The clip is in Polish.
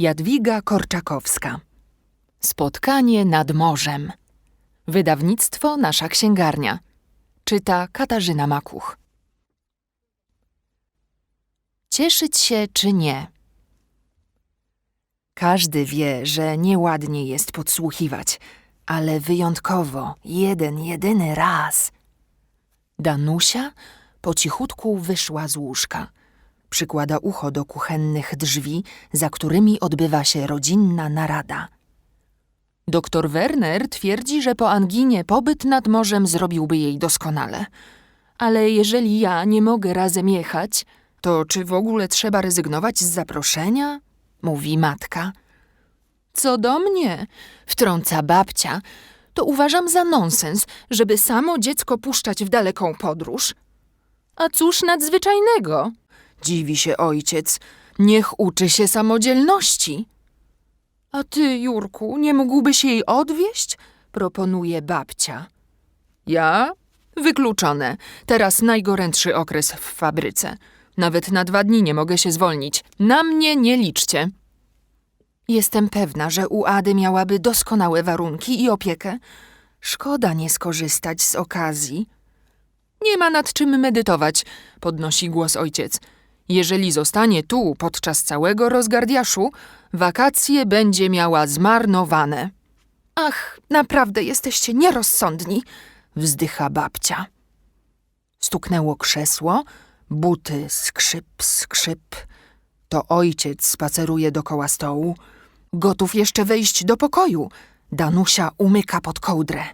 Jadwiga Korczakowska. Spotkanie nad morzem. Wydawnictwo Nasza Księgarnia. Czyta Katarzyna Makuch. Cieszyć się czy nie? Każdy wie, że nieładnie jest podsłuchiwać, ale wyjątkowo, jeden, jedyny raz. Danusia po cichutku wyszła z łóżka. Przykłada ucho do kuchennych drzwi, za którymi odbywa się rodzinna narada. Doktor Werner twierdzi, że po anginie pobyt nad morzem zrobiłby jej doskonale. Ale jeżeli ja nie mogę razem jechać, to czy w ogóle trzeba rezygnować z zaproszenia? Mówi matka. Co do mnie, wtrąca babcia, to uważam za nonsens, żeby samo dziecko puszczać w daleką podróż. A cóż nadzwyczajnego? Dziwi się ojciec. Niech uczy się samodzielności. A ty, Jurku, nie mógłbyś jej odwieźć? Proponuje babcia. Ja? Wykluczone. Teraz najgorętszy okres w fabryce. Nawet na dwa dni nie mogę się zwolnić. Na mnie nie liczcie. Jestem pewna, że u Ady miałaby doskonałe warunki i opiekę. Szkoda nie skorzystać z okazji. Nie ma nad czym medytować, podnosi głos ojciec. Jeżeli zostanie tu podczas całego rozgardiaszu, wakacje będzie miała zmarnowane. Ach, naprawdę jesteście nierozsądni, wzdycha babcia. Stuknęło krzesło, buty skrzyp, skrzyp. To ojciec spaceruje dokoła stołu. Gotów jeszcze wejść do pokoju. Danusia umyka pod kołdrę.